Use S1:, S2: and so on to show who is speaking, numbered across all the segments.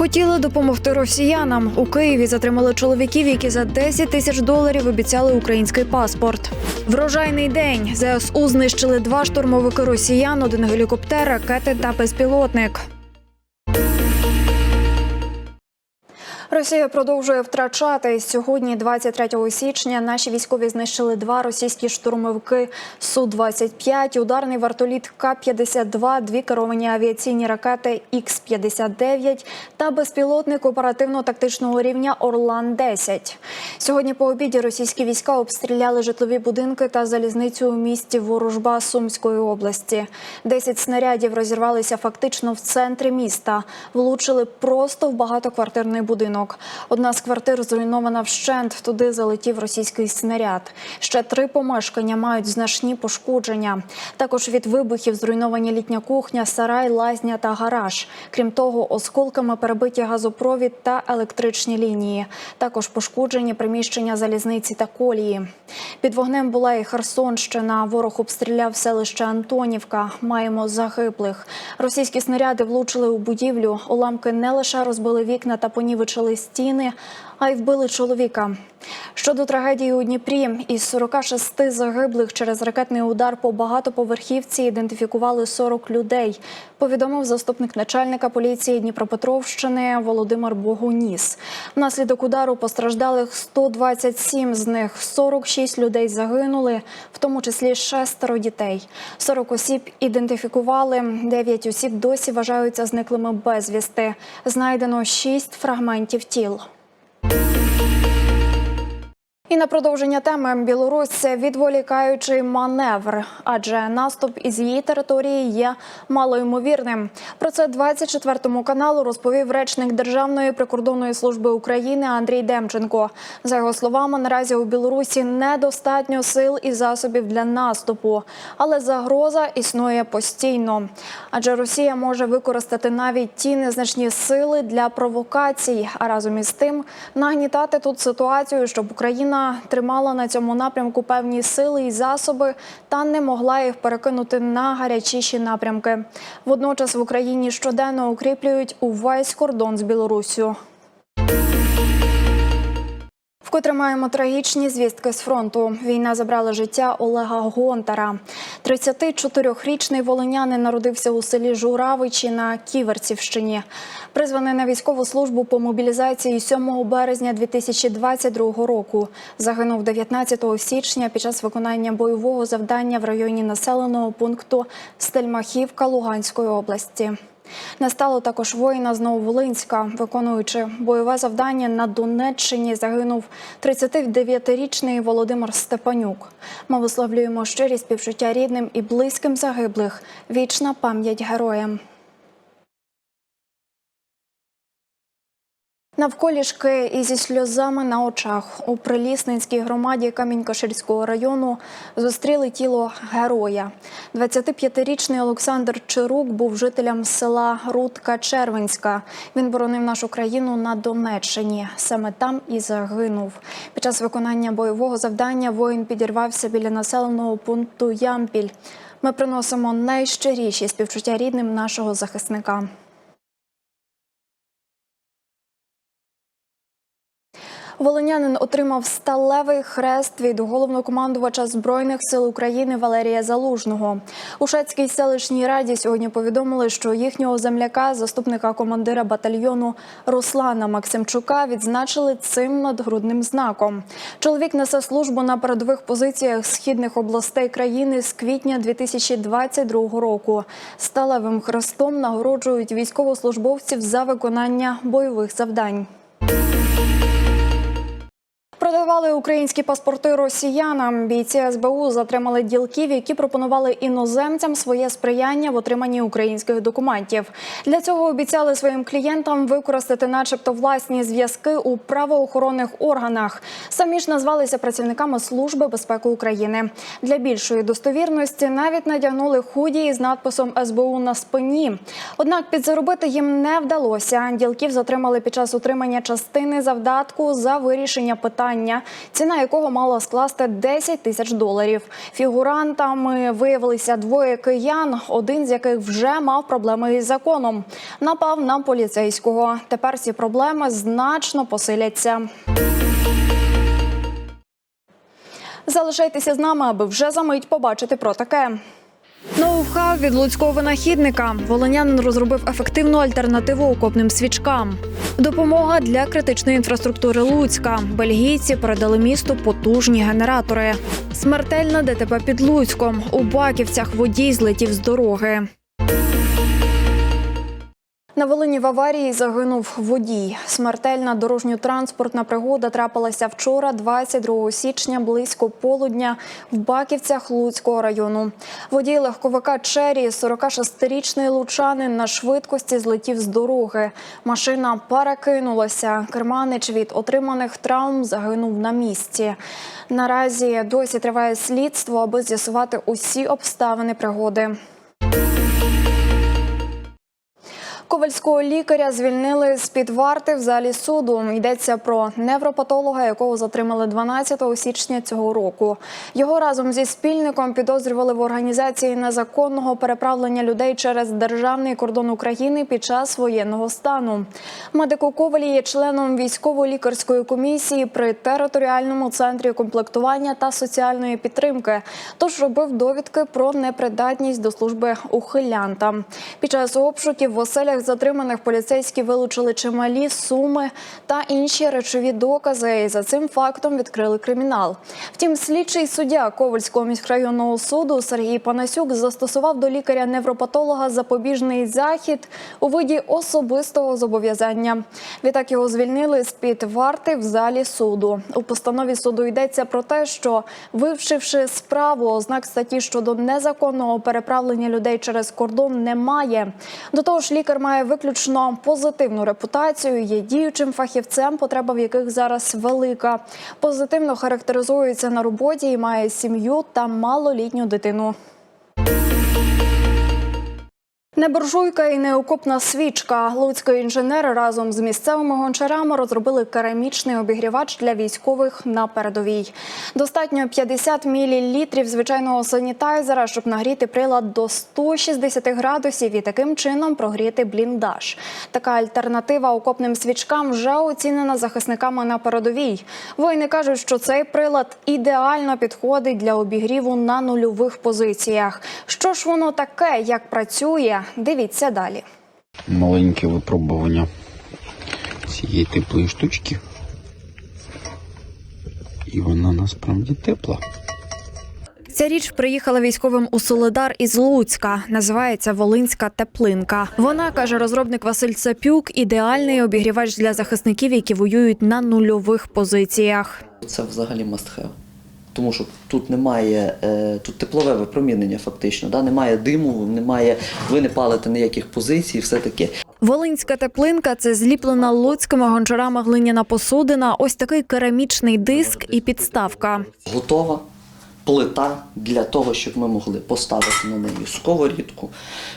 S1: Хотіли допомогти росіянам. У Києві затримали чоловіків, які за 10 тисяч доларів обіцяли український паспорт. Врожайний день ЗСУ знищили два штурмовики росіян, один гелікоптер, ракети та безпілотник. Росія продовжує втрачати сьогодні, 23 січня. Наші військові знищили два російські штурмовики су 25 ударний вартоліт К-52, дві керовані авіаційні ракети Х-59 та безпілотник оперативно-тактичного рівня Орлан 10 Сьогодні по обіді російські війська обстріляли житлові будинки та залізницю у місті Ворожба Сумської області. Десять снарядів розірвалися фактично в центрі міста, влучили просто в багатоквартирний будинок. Одна з квартир зруйнована вщент. Туди залетів російський снаряд. Ще три помешкання мають значні пошкодження. Також від вибухів зруйновані літня кухня, сарай, лазня та гараж. Крім того, осколками перебиті газопровід та електричні лінії. Також пошкоджені приміщення залізниці та колії. Під вогнем була і Херсонщина. Ворог обстріляв селище Антонівка. Маємо загиблих. Російські снаряди влучили у будівлю. Уламки не лише розбили вікна та понівечили стіни, а й вбили чоловіка. Щодо трагедії у Дніпрі, із 46 загиблих через ракетний удар по багатоповерхівці ідентифікували 40 людей. Повідомив заступник начальника поліції Дніпропетровщини Володимир Богуніс. Внаслідок удару постраждалих 127, з них 46 людей загинули, в тому числі шестеро дітей. 40 осіб ідентифікували, 9 осіб досі вважаються зниклими безвісти. Знайдено 6 фрагментів тіл. Thank you І на продовження теми Білорусь відволікаючий маневр, адже наступ із її території є малоймовірним. Про це 24 каналу розповів речник Державної прикордонної служби України Андрій Демченко. За його словами, наразі у Білорусі недостатньо сил і засобів для наступу, але загроза існує постійно. Адже Росія може використати навіть ті незначні сили для провокацій, а разом із тим нагнітати тут ситуацію, щоб Україна тримала на цьому напрямку певні сили і засоби та не могла їх перекинути на гарячіші напрямки. Водночас в Україні щоденно укріплюють увесь кордон з Білоруссю. Вкотре маємо трагічні звістки з фронту. Війна забрала життя Олега Гонтара. 34-річний волинянин народився у селі Журавичі на Ківерцівщині. Призваний на військову службу по мобілізації 7 березня 2022 року. Загинув 19 січня під час виконання бойового завдання в районі населеного пункту Стельмахівка Луганської області. Не стало також воїна з Нововолинська. Виконуючи бойове завдання на Донеччині, загинув 39-річний Володимир Степанюк. Ми висловлюємо щирі співчуття рідним і близьким загиблих. Вічна пам'ять героям. Навколішки і зі сльозами на очах у Прилісненській громаді Камінь-Каширського району зустріли тіло героя. 25-річний Олександр Чирук був жителем села Рудка Червенська. Він боронив нашу країну на Донеччині. Саме там і загинув. Під час виконання бойового завдання воїн підірвався біля населеного пункту Ямпіль. Ми приносимо найщиріші співчуття рідним нашого захисника. Волинянин отримав сталевий хрест від головнокомандувача збройних сил України Валерія Залужного. У Шацькій селищній раді сьогодні повідомили, що їхнього земляка, заступника командира батальйону Руслана Максимчука, відзначили цим надгрудним знаком. Чоловік несе службу на передових позиціях східних областей країни з квітня 2022 року. Сталевим хрестом нагороджують військовослужбовців за виконання бойових завдань. Продавали українські паспорти росіянам. Бійці СБУ затримали ділків, які пропонували іноземцям своє сприяння в отриманні українських документів. Для цього обіцяли своїм клієнтам використати, начебто, власні зв'язки у правоохоронних органах. Самі ж назвалися працівниками Служби безпеки України. Для більшої достовірності навіть надягнули худі із надписом СБУ на спині. Однак підзаробити їм не вдалося. Ділків затримали під час отримання частини завдатку за вирішення питання, ціна якого мала скласти 10 тисяч доларів. Фігурантами виявилися двоє киян, один з яких вже мав проблеми із законом. Напав на поліцейського. Тепер ці проблеми значно посиляться. Залишайтеся з нами, аби вже за мить побачити про таке. Ноу-хау від луцького винахідника. Волонянин розробив ефективну альтернативу окопним свічкам. Допомога для критичної інфраструктури Луцька. Бельгійці передали місту потужні генератори. Смертельна ДТП під Луцьком. У Баківцях водій злетів з дороги. На Волині в аварії загинув водій. Смертельна дорожньо-транспортна пригода трапилася вчора, 22 січня, близько полудня в Баківцях Луцького району. Водій легковика Чері, 46-річний лучанин, на швидкості злетів з дороги. Машина перекинулася. Керманич від отриманих травм загинув на місці. Наразі досі триває слідство, аби з'ясувати усі обставини пригоди. Ковальського лікаря звільнили з під варти в залі суду. Йдеться про невропатолога, якого затримали 12 січня цього року. Його разом зі спільником підозрювали в організації незаконного переправлення людей через державний кордон України під час воєнного стану. Медик у Ковалі є членом військово-лікарської комісії при територіальному центрі комплектування та соціальної підтримки. Тож робив довідки про непридатність до служби ухилянта. Під час обшуків в оселях затриманих поліцейські вилучили чималі суми та інші речові докази. І за цим фактом відкрили кримінал. Втім, слідчий суддя Ковальського міськрайонного суду Сергій Панасюк застосував до лікаря-невропатолога запобіжний захід у виді особистого зобов'язання. Відтак його звільнили з під варти в залі суду. У постанові суду йдеться про те, що вивчивши справу, ознак статті щодо незаконного переправлення людей через кордон немає. До того ж, лікар має виключно позитивну репутацію, є діючим фахівцем, потреба в яких зараз велика. Позитивно характеризується на роботі і має сім'ю та малолітню дитину. Не буржуйка і не окопна свічка. Луцькі інженери разом з місцевими гончарами розробили керамічний обігрівач для військових на передовій. Достатньо 50 мл звичайного санітайзера, щоб нагріти прилад до 160 градусів і таким чином прогріти бліндаж. Така альтернатива окопним свічкам вже оцінена захисниками на передовій. Воїни кажуть, що цей прилад ідеально підходить для обігріву на нульових позиціях. Що ж воно таке, як працює? Дивіться далі.
S2: маленьке випробування цієї теплої штучки. І вона насправді тепла.
S1: Ця річ приїхала військовим у Солидар із Луцька. Називається Волинська теплинка. Вона каже розробник Василь Цапюк. Ідеальний обігрівач для захисників, які воюють на нульових позиціях.
S3: Це взагалі must have. Тому що тут немає е, тут теплове випромінення, фактично. Да? Немає диму, немає, ви не палите ніяких позицій, все таке.
S1: Волинська теплинка це зліплена луцькими гончарами глиняна посудина. Ось такий керамічний диск і підставка.
S3: Готова плита для того, щоб ми могли поставити на неї сковорідку,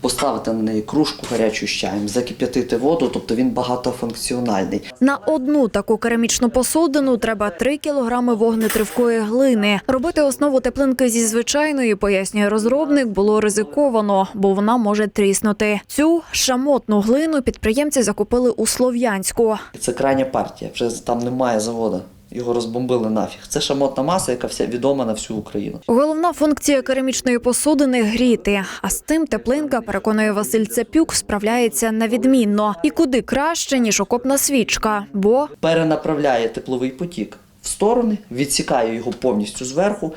S3: поставити на неї кружку гарячу з чаєм, закип'ятити воду, тобто він багатофункціональний.
S1: На одну таку керамічну посудину треба 3 кілограми вогнетривкої глини. Робити основу теплинки зі звичайної, пояснює розробник, було ризиковано, бо вона може тріснути. Цю шамотну глину підприємці закупили у Слов'янську.
S3: Це крайня партія, вже там немає заводу. Його розбомбили нафіг. Це шамотна маса, яка вся відома на всю Україну.
S1: Головна функція керамічної посудини гріти. А з тим теплинка, переконує Василь Цепюк, справляється на відмінно і куди краще ніж окопна свічка. Бо
S3: перенаправляє тепловий потік в сторони, відсікає його повністю зверху,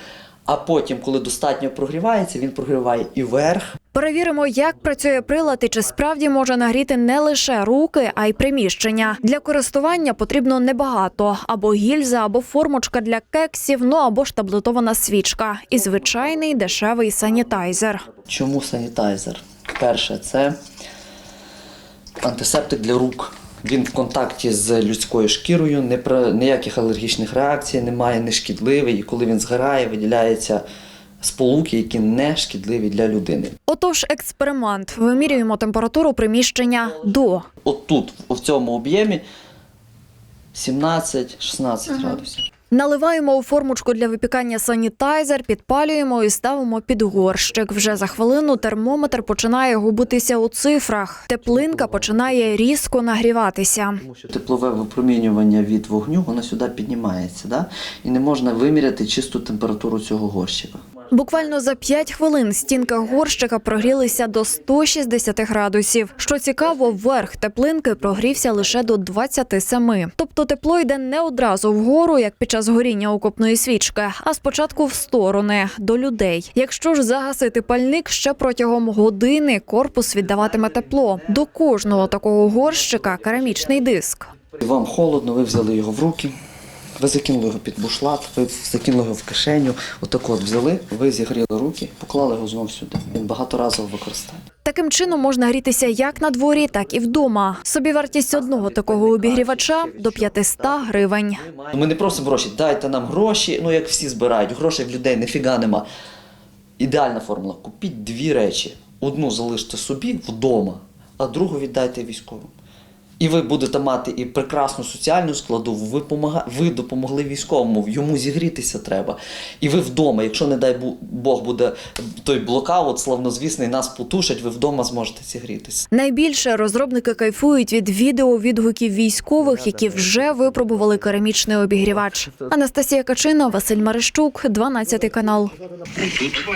S3: А потім, коли достатньо прогрівається, він прогріває і верх,
S1: Перевіримо, як працює прилад і чи справді може нагріти не лише руки, а й приміщення. Для користування потрібно небагато: або гільза, або формочка для кексів, ну або ж таблетована свічка і звичайний дешевий санітайзер.
S3: Чому санітайзер? Перше, це антисептик для рук. Він в контакті з людською шкірою, не про- ніяких алергічних реакцій немає, не шкідливий. І коли він згорає, виділяється. сполуки, які не шкідливі для людини.
S1: Отож, експеримент. Вимірюємо температуру приміщення до.
S3: От тут, в цьому об'ємі, 17-16 градусів.
S1: Наливаємо у формочку для випікання санітайзер, підпалюємо і ставимо під горщик. Вже за хвилину термометр починає губитися у цифрах. Теплинка починає різко нагріватися.
S3: Тому що теплове випромінювання від вогню, воно сюди піднімається, да? і не можна виміряти чисту температуру цього горщика.
S1: Буквально за 5 хвилин стінка горщика прогрілися до 160 градусів. Що цікаво, верх теплинки прогрівся лише до 27. Тобто тепло йде не одразу вгору, як під час горіння окопної свічки, а спочатку в сторони до людей. Якщо ж загасити пальник, ще протягом години корпус віддаватиме тепло. До кожного такого горщика керамічний диск.
S3: Вам холодно, ви взяли його в руки, ви закинули його під бушлат, ви закинули його в кишеню. Отак от взяли, ви зігріли руки, поклали його знов сюди. Він багаторазово використання.
S1: Таким чином можна грітися як на дворі, так і вдома. Собівартість одного такого обігрівача до 500 гривень.
S3: Ми не просимо гроші, дайте нам гроші, ну як всі збирають, грошей в людей ніфіга нема. Ідеальна формула. Купіть дві речі. Одну залиште собі вдома, а другу віддайте військовим. І ви будете мати і прекрасну соціальну складову, ви, помага... ви допомогли військовому, йому зігрітися треба. І ви вдома, якщо, не дай Бог, буде той блокаут славнозвісний, нас потушать, ви вдома зможете зігрітися.
S1: Найбільше розробники кайфують від відео відгуків військових, які вже випробували керамічний обігрівач. Анастасія Качина, Василь Марищук, 12 канал.
S4: Тут тепло.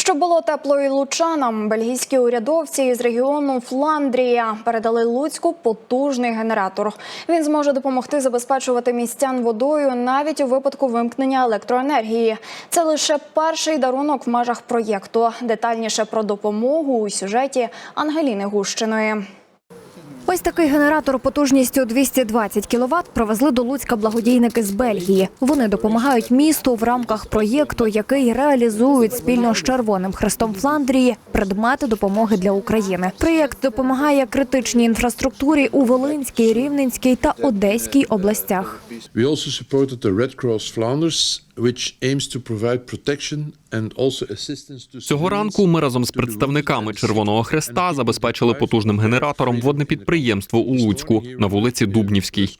S1: Щоб було тепло і лучанам, бельгійські урядовці із регіону Фландрія передали Луцьку потужний генератор. Він зможе допомогти забезпечувати містян водою навіть у випадку вимкнення електроенергії. Це лише перший дарунок в межах проєкту. Детальніше про допомогу у сюжеті Ангеліни Гущиної. Ось такий генератор потужністю 220 кВт привезли до Луцька благодійники з Бельгії. Вони допомагають місту в рамках проєкту, який реалізують спільно з Червоним Хрестом Фландрії предмети допомоги для України. Проєкт допомагає критичній інфраструктурі у Волинській, Рівненській та Одеській областях.
S5: We also supported the Red Cross Flanders, which aims to provide protection
S6: Цього ранку ми разом з представниками Червоного Хреста забезпечили потужним генератором водне підприємство у Луцьку на вулиці Дубнівській.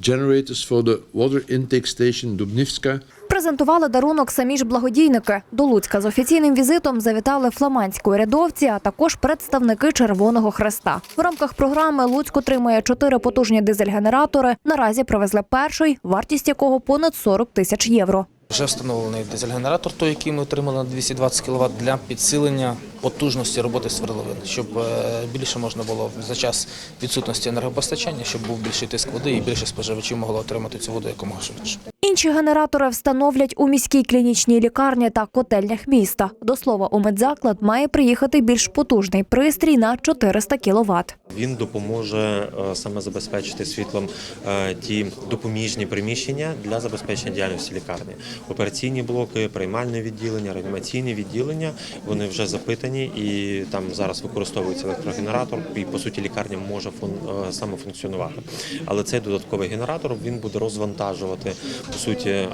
S5: Generators for the water intake station Dubnivska.
S1: Презентували дарунок самі ж благодійники. До Луцька з офіційним візитом завітали фламандські урядовці, а також представники Червоного Хреста. В рамках програми Луцьк отримує чотири потужні дизель-генератори. Наразі привезли перший, вартість якого понад 40 тисяч євро.
S7: Вже встановлений дизель-генератор, той, який ми отримали на 220 кВт, для підсилення потужності роботи свердловин, щоб е, більше можна було за час відсутності енергопостачання, щоб був більший тиск води і більше споживачів могло отримати цю воду якомога швидше.
S1: Інші генератори встановлять у міській клінічній лікарні та котельнях міста. До слова, у медзаклад має приїхати більш потужний пристрій на 400 кВт.
S8: Він допоможе е, саме забезпечити світлом е, ті допоміжні приміщення для забезпечення діяльності лікарні. Операційні блоки, приймальне відділення, реанімаційне відділення вони вже запитані і там зараз використовується електрогенератор, і по суті лікарня може е, функціонувати. Але цей додатковий генератор він буде розвантажувати по суті е,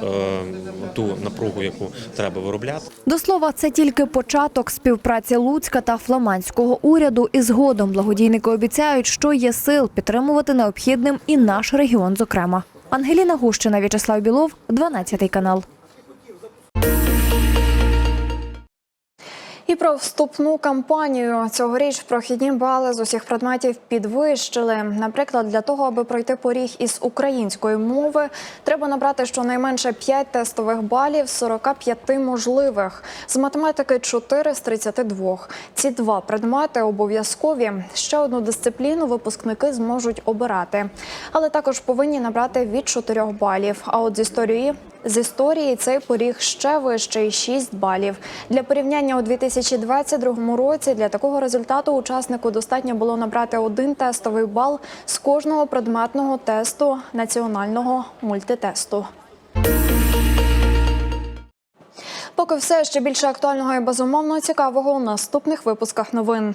S8: ту напругу, яку треба виробляти.
S1: До слова, це тільки початок співпраці Луцька та фламандського уряду. І згодом благодійники обіцяють, що є сил підтримувати необхідним і наш регіон, зокрема. Ангеліна Гущина, В'ячеслав Білов, 12 канал. І про вступну кампанію цьогоріч прохідні бали з усіх предметів підвищили. Наприклад, для того, аби пройти поріг із української мови, треба набрати щонайменше 5 тестових балів з 45 можливих. З математики 4 з 32. Ці два предмети обов'язкові. Ще одну дисципліну випускники зможуть обирати, але також повинні набрати від 4 балів. А от з історії з історії цей поріг ще вищий 6 балів. Для порівняння у 2022 році для такого результату учаснику достатньо було набрати один тестовий бал з кожного предметного тесту національного мультитесту. Поки все ще більше актуального і безумовно цікавого у наступних випусках новин.